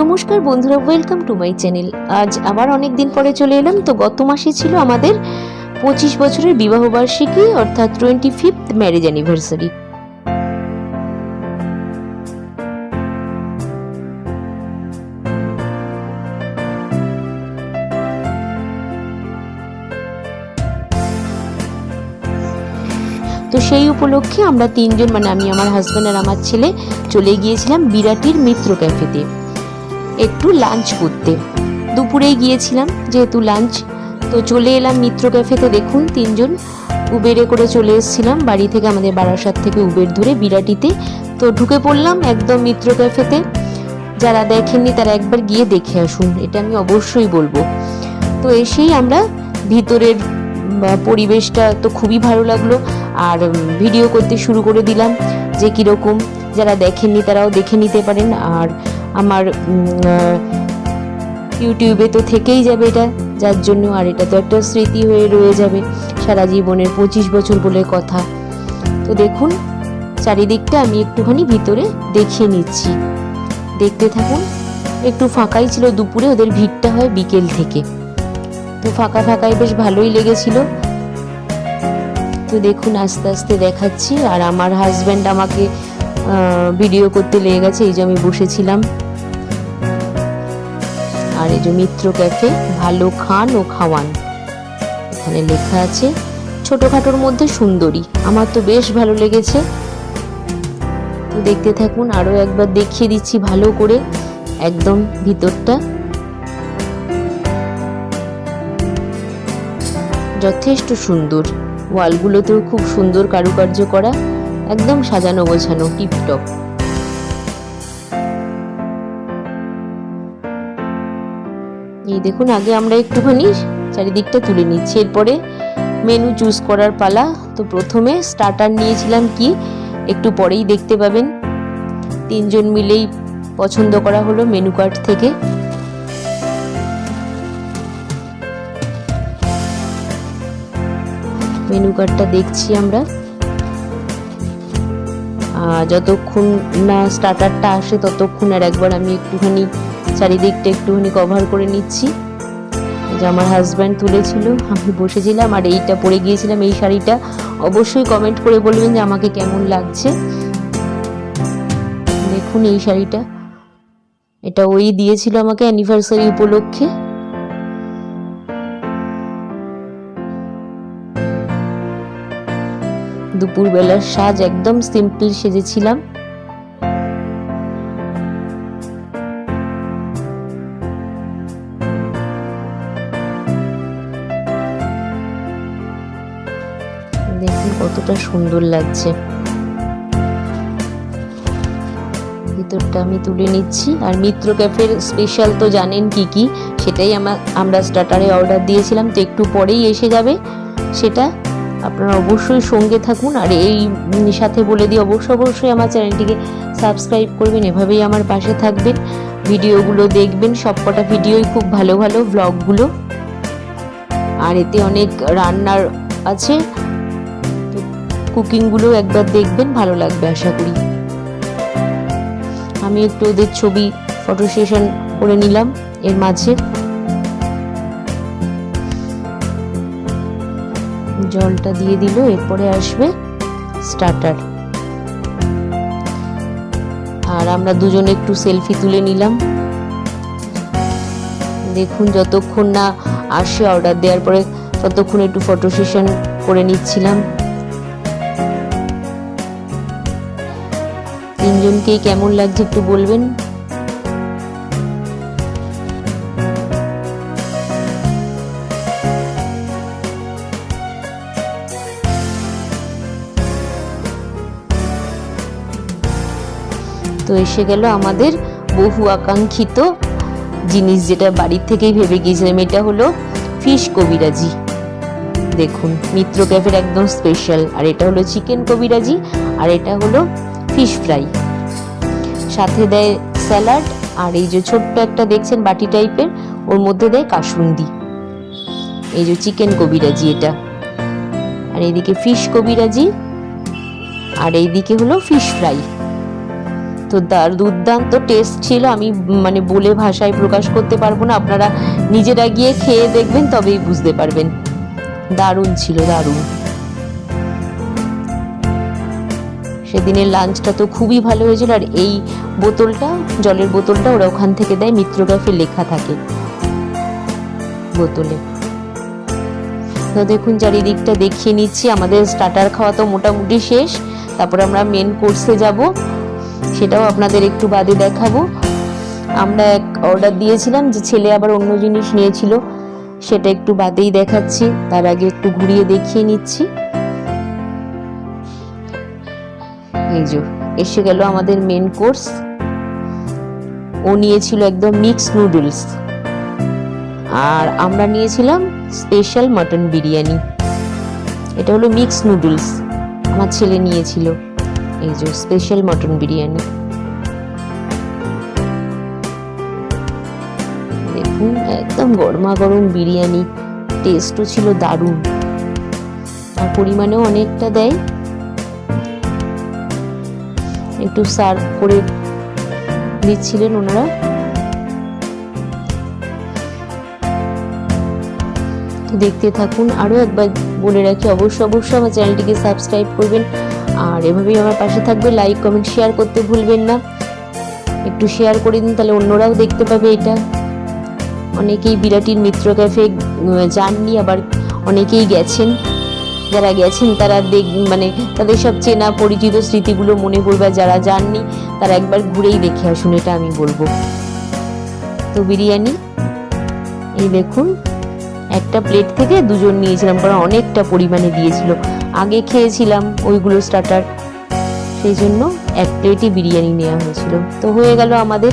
নমস্কার বন্ধুরা welcome to my channel আজ আবার অনেক দিন পরে চলে এলাম। তো গত মাসে ছিল আমাদের পঁচিশ বছরের বিবাহবার্ষিকী অর্থাৎ টোয়েন্টি ফিফথ ম্যারেজ অ্যানিভার্সারি তো সেই উপলক্ষে আমরা তিনজন মানে আমি, আমার হাজব্যান্ড আর আমার ছেলে, চলে গিয়েছিলাম বিরাটির মিত্র ক্যাফেতে একটু লাঞ্চ করতে। দুপুরেই গিয়েছিলাম, যেহেতু লাঞ্চ তো চলে এলাম মিত্র ক্যাফেতে, দেখুন তিনজন। উবেরে করে চলে এসেছিলাম, বাড়ি থেকে আমাদের বারাসাত থেকে উবের ধরে বিরাটিতে। তো ঢুকে পড়লাম একদম মিত্র ক্যাফেতে। যারা দেখেননি তারা একবার গিয়ে দেখে আসুন, এটা আমি অবশ্যই বলব। তো এসেই আমরা ভিতরের পরিবেশটা তো খুবই ভালো লাগল। আর ভিডিও করতে শুরু করে দিলাম যে কীরকম যারা দেখেননি তারাও দেখে নিতে পারেন। আর আমার ইউটিউবে তো থেকেই যাবে এটা, যার জন্য আর এটা তো একটা স্মৃতি হয়ে রয়ে যাবে সারা জীবনের পঁচিশ বছর বলে কথা। তো দেখুন, চারিদিকটা আমি একটুখানি ভিতরে দেখিয়ে নিচ্ছি। দেখতে থাকুন, একটু ফাঁকাই ছিল দুপুরে, ওদের ভিড়টা হয় বিকেল থেকে। তো ফাঁকা ফাঁকাই বেশ ভালোই লেগেছিল। তো দেখুন, আস্তে আস্তে দেখাচ্ছি। আর আমার হাজব্যান্ড আমাকে ভিডিও করতে লেগে গেছে, এই যে আমি বসেছিলাম। আর এই যে মিত্র ক্যাফে ভালো খান ও খাওয়ান। এখানে লেখা আছে, ছোটখাটোর মধ্যে সুন্দরী। আমার তো বেশ ভালো লেগেছে। দেখতে থাকুন আরও একবার দেখিয়ে দিচ্ছি ভালো করে, একদম ভিতরটা। যথেষ্ট সুন্দর। ওয়ালগুলোতেও খুব সুন্দর কারুকার্য করা। একদম সাজানো গোছানো টিপটপ। এই দেখুন, আগে আমরা একটুখানি চারিদিকটা তুলে নিচ্ছি। এরপরে মেনু চুজ করার পালা। তো প্রথমে স্টার্টার নিয়েছিলাম কি? একটু পরেই দেখতে পাবেন। তিনজন মিলেই পছন্দ করা হলো মেনু কার্ড থেকে। মেনু কার্ডটা দেখছি আমরা। যতক্ষণ না স্টার্টারটা আসে, ততক্ষণ আর একবার আমি একটুখানি চারিদিকটা একটুখানি কভার করে নিচ্ছি। যে আমার হাজব্যান্ড তুলেছিল, আমি বসেছিলাম আর এইটা পরে গিয়েছিলাম এই শাড়িটা। অবশ্যই কমেন্ট করে বলবেন যে আমাকে কেমন লাগছে। দেখুন এই শাড়িটা। এটা ওই দিয়েছিল আমাকে অ্যানিভার্সারি উপলক্ষে। দুপুরবেলার সাজ একদম সিম্পল সেজেছিলাম। দেখুন কতটা সুন্দর লাগছে। ভিতরটা আমি তুলে নিচ্ছি। আর মিত্র ক্যাফের স্পেশাল তো জানেন কি কি? সেটাই আমার আমরা স্টার্টারে অর্ডার দিয়েছিলাম, তো একটু পরেই এসে যাবে সেটা। আপনারা অবশ্যই সঙ্গে থাকুন, আর এই সাথে বলে দিই অবশ্যই অবশ্যই আমার চ্যানেলটিকে সাবস্ক্রাইব করবেন, এভাবেই আমার পাশে থাকবেন, ভিডিওগুলো দেখবেন, সবকটা ভিডিওই খুব ভালো ভালো ব্লগগুলো আর এতে অনেক রান্নার আছে কুকিংগুলো একবার দেখবেন, ভালো লাগবে আশা করি। আমি একটু ওদের ছবি ফটো সেশন করে নিলাম, এর মাঝে। জলটা দিয়ে দিল, এরপরে আসবে স্টার্টার আর আমরা দুজনে একটু সেলফি তুলে নিলাম। দেখুন যতক্ষণ না আসে অর্ডার দেওয়ার পরে ততক্ষণ একটু ফটো সেশন করে নিচ্ছিলাম। তিনজনকেই কেমন লাগছে একটু বলবেন? তো এসে গেল আমাদের বহু আকাঙ্ক্ষিত জিনিস যেটা বাড়ির থেকেই ভেবে গিয়েছিলাম। এটা হলো ফিশ কবিরাজি। দেখুন, মিত্র ক্যাফের একদম স্পেশাল আর এটা হলো চিকেন কবিরাজি, আর এটা হলো ফিশ ফ্রাই সাথে দেয় স্যালাড আর এই যে ছোট্ট একটা দেখছেন বাটি টাইপের ওর মধ্যে দেয় কাসুন্দি এই যে চিকেন কবিরাজি এটা। আর এইদিকে ফিশ কবিরাজি, আর এইদিকে হলো ফিশ ফ্রাই তো দুর্দান্ত টেস্ট ছিল, আমি মানে বলে ভাষায় প্রকাশ করতে পারব না। আপনারা নিজেরা গিয়ে খেয়ে দেখবেন, তবেই বুঝতে পারবেন। দারুণ ছিল, দারুণ। সেদিনের লাঞ্চটা তো খুবই ভালো হয়েছিল, আর এই বোতলটা, জলের বোতলটা ওরা ওখান থেকে দেয় মিত্র ক্যাফে লেখা থাকে। বোতলে। তো দেখুন, চারিদিকটা দেখিয়ে নিচ্ছি। আমাদের স্টার্টার খাওয়া তো মোটামুটি শেষ। তারপর আমরা মেন কোর্সে যাব। সেটাও আপনাদের একটু বাদে দেখাবো। আমরা এক অর্ডার দিয়েছিলাম, যে ছেলে আবার অন্য জিনিস নিয়েছিল, সেটা একটু বাদেই দেখাচ্ছি, তার আগে একটু ঘুরিয়ে দেখিয়ে নিচ্ছি। এই যে, এসে গেল আমাদের মেন কোর্স ও নিয়েছিল একদম মিক্স নুডলস আর আমরা নিয়েছিলাম স্পেশাল মাটন বিরিয়ানি। এটা হলো মিক্স নুডলস আমার ছেলে নিয়েছিল। এই যে স্পেশাল মাটন বিরিয়ানি দেখুন, একদম গরমা গরম বিরিয়ানি টেস্টও ছিল দারুণ। আর পরিমাণেও অনেকটা দেয়। একটু সার্ভ করে দিচ্ছিলেন ওনারা। দেখতে থাকুন, আরও একবার বলে রাখি, অবশ্যই অবশ্যই আমার চ্যানেলটিকে সাবস্ক্রাইব করবেন। আর এভাবেই আমার পাশে থাকবে। লাইক কমেন্ট শেয়ার করতে ভুলবেন না। একটু শেয়ার করে দিন, তাহলে অন্যরাও দেখতে পাবে এটা। অনেকেই বিরাটির মিত্র ক্যাফে যাননি, আবার অনেকেই গেছেন। যারা গেছেন, তারা দেখ মানে তাদের সব চেনা পরিচিত স্মৃতিগুলো মনে পড়বে। যারা যাননি, তারা একবার ঘুরেই দেখে আসুন, এটা আমি বলব। তো বিরিয়ানি, এই দেখুন, একটা প্লেট থেকে দুজন নিয়েছিলাম। কারণ অনেকটা পরিমাণে দিয়েছিল। আগে খেয়েছিলাম ওইগুলো স্টার্টার সেই জন্য এক প্লেটই বিরিয়ানি নেওয়া হয়েছিল। তো হয়ে গেল আমাদের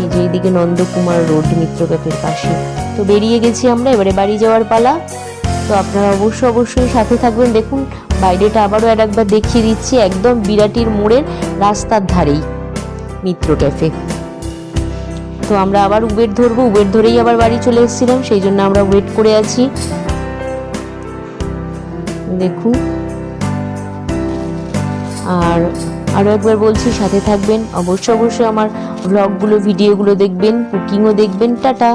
এই যে এইদিকে নন্দকুমার রোড মিত্র ক্যাফের পাশে। তো বেরিয়ে গেছি আমরা, এবারে বাড়ি যাওয়ার পালা। তো আপনারা অবশ্যই অবশ্যই সাথে থাকবেন। দেখুন, বাইরেটা আবারও আর একবার দেখিয়ে দিচ্ছি, একদম বিরাটির মোড়ের রাস্তার ধারেই মিত্র ক্যাফে। তো আমরা আবার উবের ধরবো। উবের ধরেই আবার বাড়ি চলে এসেছিলাম, সেই জন্য আমরা ওয়েট করে আছি। দেখুন। আর আরও একবার বলছি, সাথে থাকবেন। অবশ্যই অবশ্যই আমার ব্লগগুলো ভিডিওগুলো দেখবেন কুকিংও দেখবেন। টাটা!